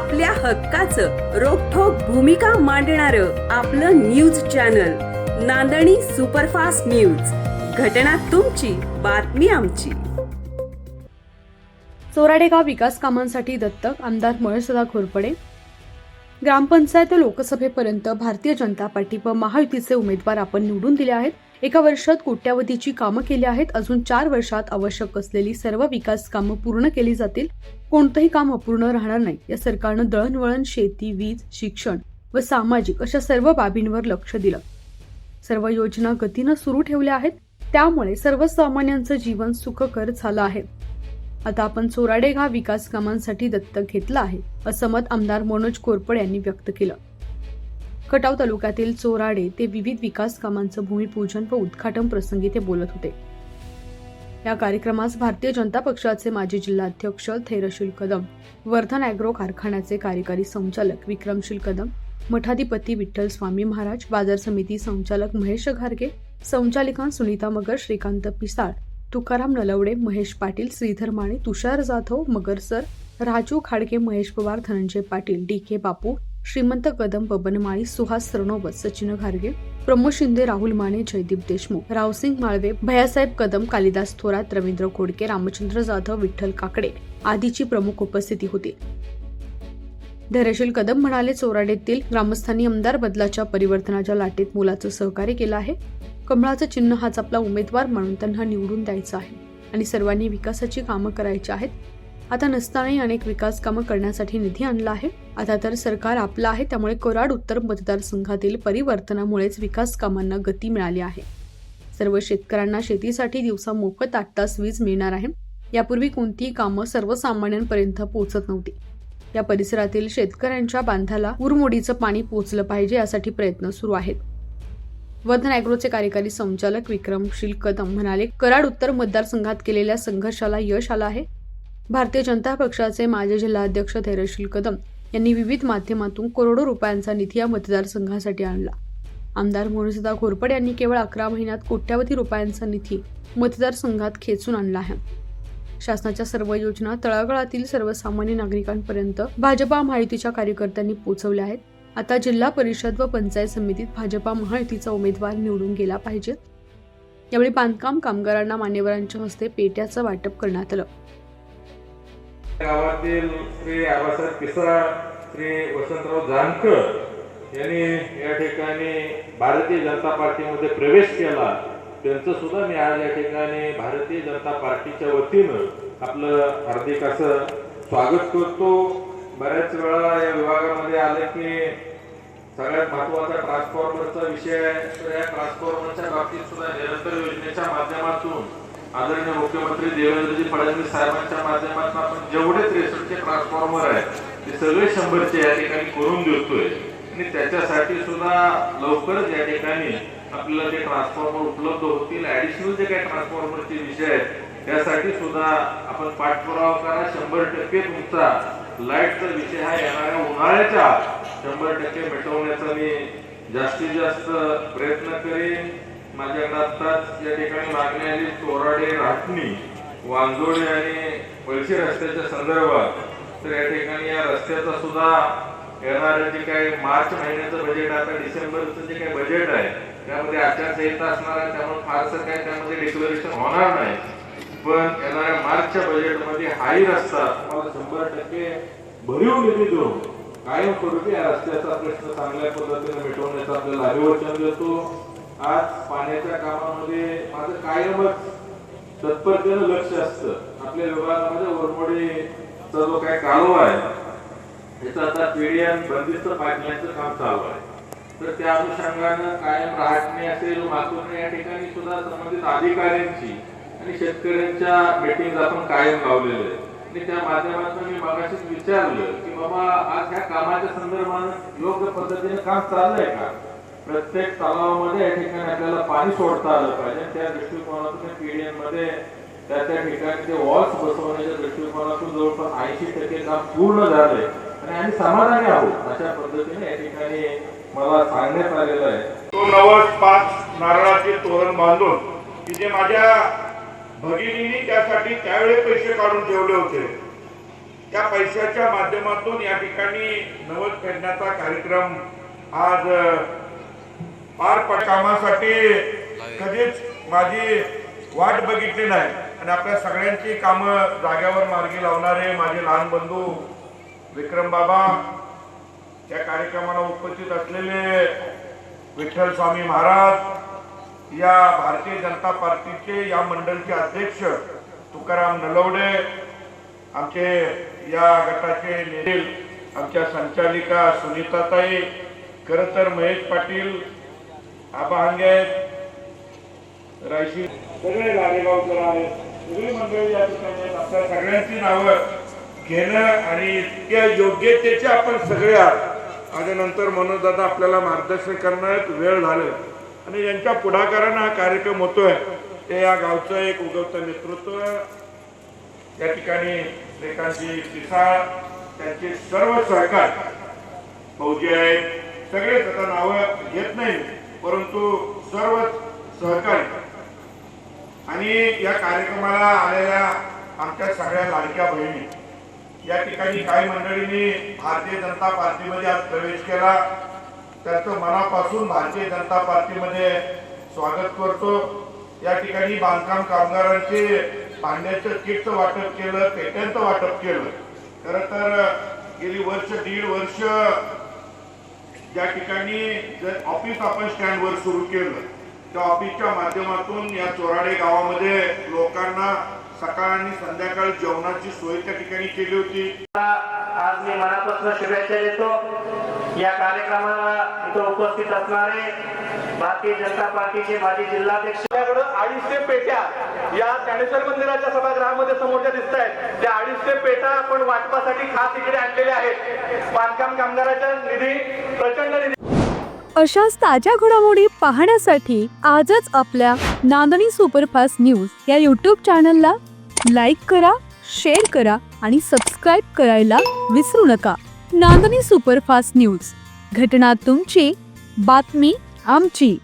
आपल्या हक्काचं रोखोक भूमिका मांडणार आपलं news channel Nandani superfast news. घटना तुमची बातमी आमची. चोराडेगाव विकास कामांसाठी दत्तक आमदार महेशदा घोरपडे ग्रामपंचायत लोकसभेपर्यंत भारतीय जनता पार्टी व महायुतीचे उमेदवार आपण निवडून दिले आहेत. एका वर्षात कोट्यावधीची कामं केली आहेत. अजून चार वर्षात आवश्यक असलेली सर्व विकास कामं पूर्ण केली जातील. कोणतंही काम अपूर्ण राहणार नाही. या सरकारनं दळणवळण शेती वीज शिक्षण व सामाजिक अशा सर्व बाबींवर लक्ष दिलं. सर्व योजना गतीनं सुरू ठेवल्या आहेत. त्यामुळे सर्वसामान्यांचं जीवन सुखकर झालं आहे. आता आपण चोराडेगा विकास कामांसाठी दत्तक घेतला आहे असं मत आमदार मनोज कोरपड यांनी व्यक्त केलं. खटाव तालुक्यातील चोराडे ते विविध विकास कामांचं भूमिपूजन व उद्घाटन प्रसंगी ते बोलत होते. या कार्यक्रमास भारतीय जनता पक्षाचे माजी जिल्हाध्यक्ष थैरशील कदम वर्धन अॅग्रो कारखान्याचे कार्यकारी संचालक विक्रमशील कदम मठाधिपती विठ्ठल स्वामी महाराज बाजार समिती संचालक महेश घारगे संचालिका Sunita Magar Shrikant Pisal Tukaram Nalawade Mahesh Patil Shridhar Mane Tushar Jadhav Magar sir Raju Khadge Mahesh Pawar Dhananjay Patil D K Bapu Shrimant Kadam Babanmali Suhas Sarnobat Sachin घारगे Pramod Shinde Rahul Mane Jaydeep Deshmukh रावसिंग Malve Bhayasaheb Kadam Kalidas Thorat Ravindra Khodke Ramchandra Jadhav Vitthal Kakade आदीची प्रमुख उपस्थिती होती. धैर्यशील कदम म्हणाले चोराडेतील ग्रामस्थांनी आमदार बदलाच्या परिवर्तनाच्या लाटेत मुलाचं सहकार्य केलं आहे. कमळाचं चिन्ह हाच आपला उमेदवार म्हणून त्यांना निवडून द्यायचं आहे. आणि सर्वांनी विकासाची कामं करायची आहेत. आता नसतानाही अनेक विकास कामं करण्यासाठी निधी आणला आहे. आता तर सरकार आपलं आहे त्यामुळे कराड उत्तर मतदारसंघातील परिवर्तनामुळेच विकास कामांना गती मिळाली आहे. सर्व शेतकऱ्यांना शेतीसाठी दिवसा मोफत आठ तास वीज मिळणार आहे. यापूर्वी कोणतीही कामं सर्वसामान्यांपर्यंत पोहोचत नव्हती. या परिसरातील शेतकऱ्यांच्या बांधाला उरमोडीचं पाणी पोहोचलं पाहिजे यासाठी प्रयत्न सुरू आहेत. वर्धन अॅग्रोचे कार्यकारी संचालक विक्रमशील कदम म्हणाले कराड उत्तर मतदारसंघात केलेल्या संघर्षाला यश आलं आहे. भारतीय जनता पक्षाचे माजी जिल्हाध्यक्ष धैर्यशील कदम यांनी विविध माध्यमातून करोडो रुपयांचा निधी या मतदारसंघासाठी आणला. आमदार मोहनसदा घोरपड यांनी केवळ अकरा महिन्यात कोट्यावधी रुपयांचा निधी मतदारसंघात खेचून आणला आहे. शासनाच्या सर्व योजना तळागाळातील सर्वसामान्य नागरिकांपर्यंत भाजपा महायुतीच्या कार्यकर्त्यांनी पोहोचवल्या आहेत. आता जिल्हा परिषद व पंचायत समितीत भाजपा महायुतीचा उमेदवार निवडून गेला पाहिजे. यावेळी बांधकाम कामगारांना मान्यवरांच्या हस्ते पेट्याचं वाटप करण्यात आलं. गावातील श्री आबासाहेब पिसरा श्री वसंतराव जानकर यांनी या ठिकाणी भारतीय जनता पार्टीमध्ये प्रवेश केला. त्यांचं सुद्धा मी आज या ठिकाणी भारतीय जनता पार्टीच्या वतीनं आपलं हार्दिक असं स्वागत करतो. बऱ्याच वेळा या विभागामध्ये आलं की सगळ्यात महत्त्वाचा ट्रान्सफॉर्मरचा विषय आहे. तर या ट्रान्सफॉर्मरच्या बाबतीत सुद्धा निरंतर योजनेच्या माध्यमातून आदरणीय मुख्यमंत्री देवेंद्रजी फडणवीस साहेबांच्या माध्यमातून आपण जेवढे त्रेसष्टचे ट्रान्सफॉर्मर आहेत ते सगळे शंभरचे या ठिकाणी करून देतोय. आणि त्याच्यासाठी सुद्धा लवकरच या ठिकाणी आपल्याला ते ट्रान्सफॉर्मर उपलब्ध होतील ऍडिशनल जे काही ट्रान्सफॉर्मरचे विषय आहेत त्यासाठी सुद्धा आपण पाठपुरावा करा. शंभर टक्के तुमचा लाईटचा विषय हा येणाऱ्या उन्हाळ्याच्या शंभर टक्के मिटवण्याचा मी जास्तीत जास्त प्रयत्न करेन. माझ्याकडे आत्ताच या ठिकाणी मागणी आली चोराडे राठणी वांजोडे आणि पळशी रस्त्याच्या संदर्भात. तर या ठिकाणी या रस्त्याचा सुद्धा येणारं जे काही मार्च महिन्याचं बजेट आता डिसेंबरचं जे काही बजेट आहे त्यामध्ये आचारसंहिता असणार आहे त्यामुळे फारसं काही त्यामध्ये डिक्लेरेशन होणार नाही. पण येणाऱ्या मार्चच्या बजेटमध्ये हाही रस्ता तुम्हाला शंभर टक्के भरीव निधी देऊन कायमस्वरूपी या रस्त्याचा प्रश्न चांगल्या पद्धतीने मिटवण्याचा आपल्याला अभिवचन देतो. आज पाण्याच्या कामामध्ये माझं कायमच तत्परतेनं लक्ष असतं. आपल्या विभागामध्ये ओरमोडीचा जो काही कालवा आहे. याचा आता पीडीएम बंदिस्त पाईपलाईनचं काम चालू आहे. तर त्या अनुषंगानं कायम राहटणे असेल वाचवणे या ठिकाणी सुद्धा संबंधित अधिकाऱ्यांची आणि शेतकऱ्यांच्या मीटिंग आपण कायम लावलेल्या आहे आणि त्या माध्यमातून मी मगाशीच विचारलं की बाबा आज ह्या कामाच्या संदर्भात योग्य पद्धतीने काम चाललंय का? प्रत्येक तलावामध्ये या ठिकाणी आपल्याला पाणी सोडता आलं पाहिजे. त्या दृष्टिकोनातून पीडीएममध्ये त्या त्या ठिकाणी ते वॉल्स बसवण्याच्या दृष्टिकोनातून जवळपास ऐंशी टक्के काम पूर्ण झाले आणि आम्ही समाधानी आहोत अशा पद्धतीने या ठिकाणी मला सांगण्यात आलेलं आहे. तो नवस पाच नारळाचे तोरण बांधून की जे माझ्या भगिनीने त्यासाठी त्यावेळी पैसे काढून ठेवले होते त्या पैशाच्या माध्यमातून या ठिकाणी नवद फेडण्याचा कार्यक्रम आज पार पड कामासाठी कधीच माझी वाट बघितली नाही. आणि आपल्या सगळ्यांची कामं जाग्यावर मार्गी लावणारे माझे लहान बंधू विक्रम बाबा या कार्यक्रमाला उपस्थित असलेले विठ्ठल स्वामी महाराज या भारतीय जनता पार्टीचे या मंडळचे अध्यक्ष तुकाराम नलवडे आमचे या गटाचे नेते आमच्या संचालिका सुनीताताई खरं तर महेश पाटील आबा हांगे रायशी सगळे लाडेगावकर आहेत. सगळी मंडळी या ठिकाणी आहेत. आपल्या सगळ्यांची नावं घेणं आणि त्या योग्यतेचे आपण सगळे आहात. आणि नंतर मनोजदादा आपल्याला मार्गदर्शन करण्यात वेळ झालं. आणि यांच्या पुढाकारानं हा कार्यक्रम होतोय. ते या गावचं एक उगवतं नेतृत्व या ठिकाणी श्रीकांतजी पिसाळ त्यांचे सर्व सहकार फौजी आहेत. सगळेच आता नावं घेत नाही परंतु सर्व सहकारी आणि या कार्यक्रमाला आलेल्या आमच्या सगळ्या लाडक्या बहिणी या ठिकाणी काही मंडळींनी भारतीय जनता पार्टीमध्ये आज प्रवेश केला. त्यांचं मनापासून भारतीय जनता पार्टीमध्ये स्वागत करतो. या ठिकाणी बांधकाम कामगारांचे भांड्याचं किटचं वाटप केलं पेट्यांचं वाटप केलं. खरं तर गेली वर्ष दीड वर्ष ज्या ठिकाणी जर ऑफिस आपण स्टँडवर सुरू केलं त्या ऑफिसच्या माध्यमातून या चोराडे गावामध्ये लोकांना सकाळ आणि संध्याकाळ जेवणाची सोय त्या ठिकाणी केली होती. आज मी मनापासून शुभेच्छा देतो. या कार्यक्रमाला इथं उपस्थित असणारे भारतीय जनता पार्टीचे माजी जिल्हाध्यक्ष आपल्याकडं अडीचशे पेट्या या ज्ञानेश्वर मंदिराच्या सभागृहामध्ये समोरच्या दिसत आहेत त्या अडीचशे पेटा आपण वाटपासाठी खास इकडे आणलेल्या आहेत. बांधकाम कामगाराच्या निधी प्रचंड निधी. अशाच ताज्या घडामोडी पाहण्यासाठी आजच आपल्या नांदणी सुपरफास्ट न्यूज या यूट्यूब चॅनलला लाईक करा शेअर करा आणि सबस्क्राईब करायला विसरू नका. Nandani superfast news. घटना तुमची बातमी आमची.